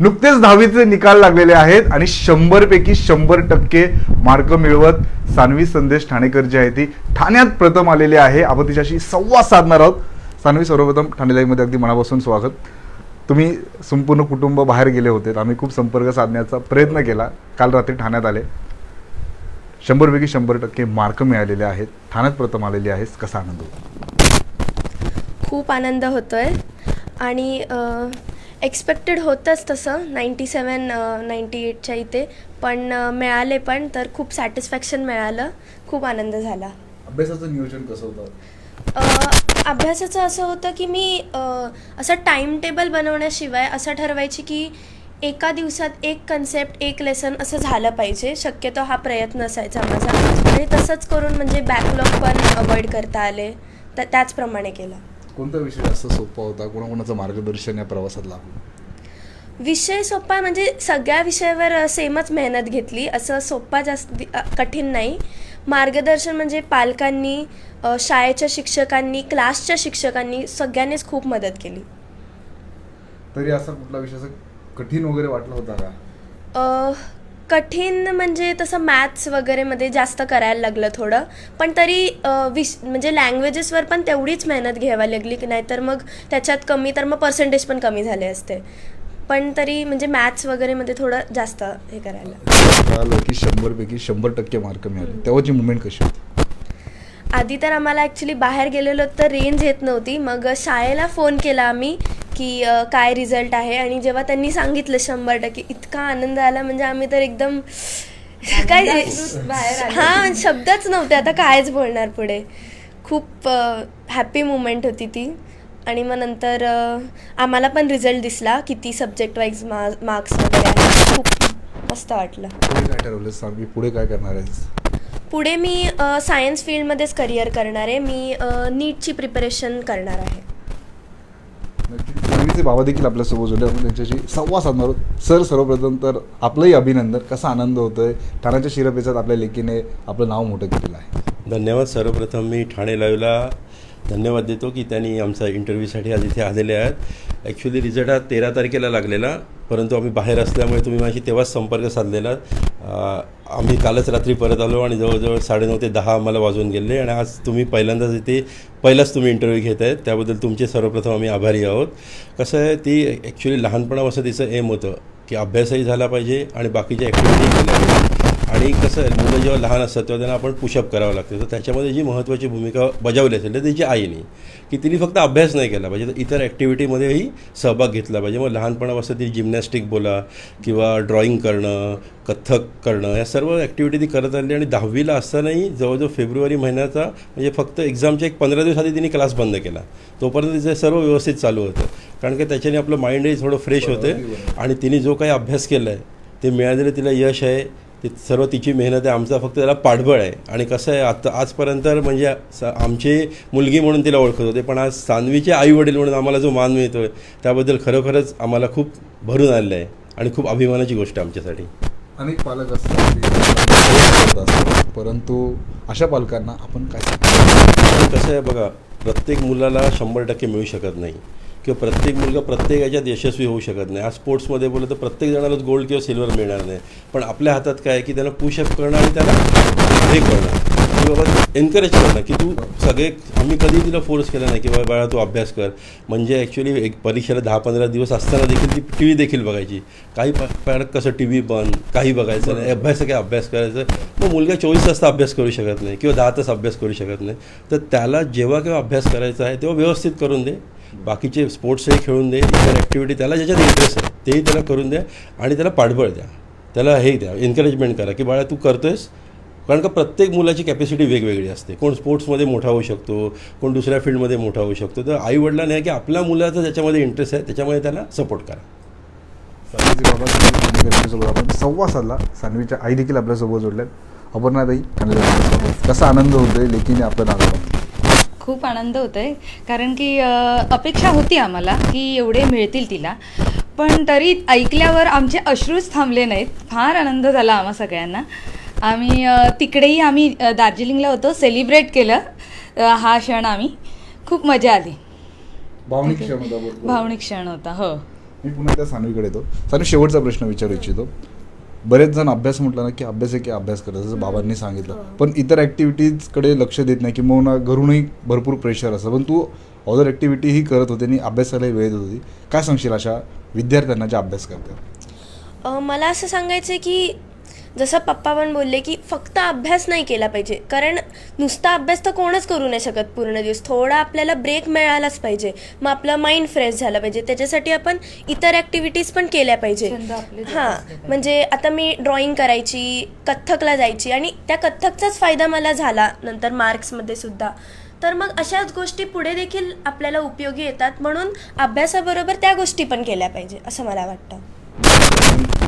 नुकतेच दहावीचे निकाल लागलेले आहेत आणि शंभरपैकी शंभर टक्के मार्क मिळवत सान्वी संदेश ठाणेकर जी आहे ती ठाण्यात प्रथम आलेली आहे. आपण तिच्याशी संवाद साधणार आहोत. सान्वी सर्वप्रथम ठाणे लाईव्हमध्ये अगदी मनापासून स्वागत. तुम्ही संपूर्ण कुटुंब बाहेर गेले होते. आम्ही खूप संपर्क साधण्याचा प्रयत्न केला. काल रात्री ठाण्यात आले. शंभरपैकी शंभर टक्के मार्क मिळालेले आहेत. ठाण्यात प्रथम आलेले आहेस. कसा आनंद होतो? खूप आनंद होतोय. आहे आणि एक्सपेक्टेड होतंच तसं. नाईंटी सेवन नाईंटी एटच्या इथे. पण मिळाले पण तर खूप सॅटिस्फॅक्शन मिळालं. खूप आनंद झाला. अभ्यासाचं नियोजन कसं होतं? अभ्यासाचं असं होतं की मी असं टाईम टेबल बनवण्याशिवाय असं ठरवायची की एका दिवसात एक कन्सेप्ट एक लेसन असं झालं पाहिजे. शक्यतो हा प्रयत्न असायचा माझा. आणि तसंच करून म्हणजे बॅकलॉग पण अवॉइड करता आले. तर त्याचप्रमाणे केलं. कोणता विषय जास्त सोपा होता? कोणाकोणाचं मार्गदर्शन या प्रवासात लाभलं विषय सोपा म्हणजे सगळ्या विषयावर सेमच मेहनत घेतली. असं सोपा जास्त कठीण नाही. मार्गदर्शन म्हणजे पालकांनी अ, शाळेच्या शिक्षकांनी क्लासच्या शिक्षकांनी सगळ्यांनीच खूप मदत केली. तरी असा कुठला विषय असं कठीण वगैरे वाटला होता का? अ, कठीण म्हणजे तसं मॅथ्स वगैरेमध्ये जास्त करायला लागलं थोडं. पण तरी विश म्हणजे लँग्वेजेसवर पण तेवढीच मेहनत घ्यावी लागली की नाहीतर मग त्याच्यात कमी तर मग पर्सेंटेज पण कमी झाले असते. पण तरी म्हणजे मॅथ्स वगैरेमध्ये थोडं जास्त हे करायला की शंभर पैकी शंभर टक्के मार्क मिळाले तेव्हाची मुवमेंट कशी होती? आधी तर आम्हाला ॲक्च्युली बाहेर गेलेलो तर रेंज येत नव्हती. मग शाळेला फोन केला आम्ही. की काय रिझल्ट आहे? आणि जेव्हा त्यांनी सांगितलं शंभर टक्के इतका आनंद आला. म्हणजे आम्ही तर एकदम काय हां शब्दच नव्हते. आता कायच बोलणार पुढे? खूप हॅपी मुमेंट होती ती. आणि मग नंतर आम्हाला पण रिझल्ट दिसला किती सब्जेक्ट वाईज मा मार्क्स वगैरे आहेत खूप मस्त वाटलं. पुढे काय पुढे करणार आहेस? पुढे मी सायन्स फील्डमध्येच करिअर करणार आहे. मी नीटची प्रिपरेशन करणार आहे. ते बाबा देखील आपल्यासोबत जोडले आपण त्यांच्याशी संवाद साधणार आहोत. सर सर्वप्रथम तर आपलंही अभिनंदन. कसा आनंद होतो आहे ठाण्याच्या शिरपेचात आपल्या लेकीने आपलं नाव मोठं केलेलं आहे. धन्यवाद सर्वप्रथम. मी ठाणे लाईव्हला धन्यवाद देतो की त्यांनी आमचा इंटरव्ह्यूसाठी आज इथे आलेले आहेत. ॲक्च्युली रिझल्ट हा तेरा तारखेला लागलेला परंतु आम्ही बाहेर असल्यामुळे तुम्ही माझी तेव्हाच संपर्क साधलेला आम्ही कालच रात्री परत आलो आणि जवळजवळ साडेनऊ ते दहा आम्हाला वाजून गेले आणि आज तुम्ही पहिल्यांदाच इथे पहिलाच तुम्ही इंटरव्ह्यू घेत आहेत त्याबद्दल तुमचे सर्वप्रथम आम्ही आभारी आहोत. कसं आहे ती ॲक्च्युली लहानपणापासून तिचं एम होतं की अभ्यासही झाला पाहिजे आणि बाकीच्या ॲक्टिव्हिटी केल्या पाहिजे. आणि कसं आहे मुलं जेव्हा लहान असतात तेव्हा त्यांना आपण पुशअप करावं लागतं. तर त्याच्यामध्ये जी महत्त्वाची भूमिका बजावली असेल तर तिची आईने की तिने फक्त अभ्यास नाही केला पाहिजे तर इतर ॲक्टिव्हिटीमध्येही सहभाग घेतला पाहिजे. मग लहानपणापासून ती जिमनॅस्टिक बोला किंवा ड्रॉइंग करणं कथ्थक करणं या सर्व ॲक्टिव्हिटी ती करत आली. आणि दहावीला असतानाही जवळजवळ फेब्रुवारी महिन्याचा म्हणजे फक्त एक्झामच्या एक पंधरा दिवस आधी तिने क्लास बंद केला. तोपर्यंत तिचं सर्व व्यवस्थित चालू होतं. कारण की त्याच्याने आपलं माइंडही थोडं फ्रेश होते. आणि तिने जो काही अभ्यास केला आहे ते मिळालेलं तिला यश आहे. ते सर्व तिची मेहनत आहे आमचा फक्त त्याला पाठबळ आहे आणि कसं आहे आता आजपर्यंत म्हणजे आमची मुलगी म्हणून तिला ओळखत होते पण आज सान्वीचे आई वडील म्हणून आम्हाला जो मान मिळतो आहे त्याबद्दल खरोखरच आम्हाला खूप भरून आलेलं आहे आणि खूप अभिमानाची गोष्ट आहे आमच्यासाठी अनेक पालक असतात. परंतु अशा पालकांना आपण काय कसं आहे बघा प्रत्येक मुलाला शंभर टक्के मिळू शकत नाही किंवा प्रत्येक मुलगा प्रत्येक याच्यात यशस्वी होऊ शकत नाही. आज स्पोर्ट्समध्ये बोललं तर प्रत्येक जणालाच गोल्ड किंवा सिल्वर मिळणार नाही. पण आपल्या हातात काय की त्याला पुशअप करणं आणि त्याला हे करणं. की बाबा एनकरेज करणं की तू सगळे आम्ही कधी तिला फोर्स केला नाही की बाबा बाळा तू अभ्यास कर. म्हणजे ॲक्च्युली एक परीक्षेला दहा पंधरा दिवस असताना देखील ती टी व्ही देखील बघायची. काही प- कसं टी व्ही बंद काही बघायचं नाही. अभ्यास काय अभ्यास करायचं. मग मुलगा चोवीस तास अभ्यास करू शकत नाही किंवा दहा तास अभ्यास करू शकत नाही. तर त्याला जेव्हा केव्हा अभ्यास करायचा आहे तेव्हा व्यवस्थित करून दे. बाकीचे स्पोर्ट्सही खेळून दे इतर ॲक्टिव्हिटी त्याला ज्याच्यात इंटरेस्ट आहे तेही त्याला करून द्या आणि त्याला पाठबळ द्या. त्याला हे द्या एन्करेजमेंट करा की बाळा तू करतोयस. कारण का प्रत्येक मुलाची कॅपॅसिटी वेगवेगळी असते. कोण स्पोर्ट्समध्ये मोठा होऊ शकतो कोण दुसऱ्या फील्डमध्ये मोठा होऊ शकतो. तर आईवडिलांनी आहे की आपल्या मुलाचा ज्याच्यामध्ये इंटरेस्ट आहे त्याच्यामध्ये त्याला सपोर्ट करा. सान्वीचे आपण संवाद साधला. सान्वीच्या आई देखील आपल्यासोबत जोडल्यात. अपर्णाताई कसा आनंद होतोय लेकीने आपलं नाव खूप आनंद होत आहे कारण की अपेक्षा होती आम्हाला की एवढे मिळतील तिला. पण तरी ऐकल्यावर आमचे अश्रूच थांबले नाहीत. फार आनंद झाला आम्हा सगळ्यांना. आम्ही तिकडेही आम्ही दार्जिलिंगला होतो. सेलिब्रेट केलं. हा क्षण आम्ही. खूप मजा आली. भावनिक क्षमता बोलतो. भावनिक क्षण होता. हो. मी पुन्हा त्या सानवीकडे येतो. सानवी शेवटचा प्रश्न विचारू इच्छितो. बरेच जण अभ्यास म्हटलं ना की अभ्यास आहे की अभ्यास करतात जसं बाबांनी सांगितलं. पण इतर ॲक्टिव्हिटीजकडे लक्ष देत नाही किंवा घरूनही भरपूर प्रेशर असतं. पण तू अदर ॲक्टिव्हिटीही करत होते आणि अभ्यासालाही वेळ देत होती. काय सांगशील अशा विद्यार्थ्यांना जे अभ्यास करतात? मला असं सांगायचं आहे की जसं पप्पा पण बोलले की फक्त अभ्यास नाही केला पाहिजे. कारण नुसता अभ्यास तर कोणच करू नाही शकत पूर्ण दिवस. थोडा आपल्याला ब्रेक मिळालाच पाहिजे. मग आपलं माइंड फ्रेश झालं पाहिजे. त्याच्यासाठी आपण इतर ॲक्टिव्हिटीज पण केल्या पाहिजे. हां. म्हणजे आता मी ड्रॉइंग करायची कथ्थकला जायची आणि त्या कथ्थकचाच फायदा मला झाला नंतर मार्क्समध्ये सुद्धा. तर मग अशाच गोष्टी पुढे देखील आपल्याला उपयोगी येतात म्हणून अभ्यासाबरोबर त्या गोष्टी पण केल्या पाहिजे असं मला वाटतं.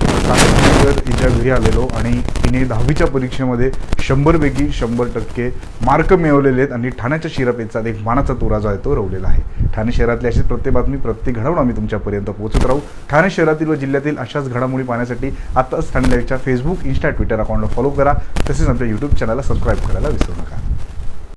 सानवीनगर हिच्या घरी आलेलो आणि तिने दहावीच्या परीक्षेमध्ये शंभरपैकी शंभर टक्के मार्क मिळवलेले आहेत आणि ठाण्याच्या शिरापेचा एक मानाचा तुरा जो आहे तो रवलेला आहे. ठाणे शहरातली अशीच प्रत्येक बातमी प्रत्येक घडामोड आम्ही तुमच्यापर्यंत पोहोचत राहू. ठाणे शहरातील व जिल्ह्यातील अशाच घडामोडी पाहण्यासाठी आत्ताच ठाणे लाईव्हच्या फेसबुक इन्स्टा ट्विटर अकाउंटला फॉलो करा. तसेच आमच्या यूट्यूब चॅनलला सबस्क्राईब करायला विसरू नका.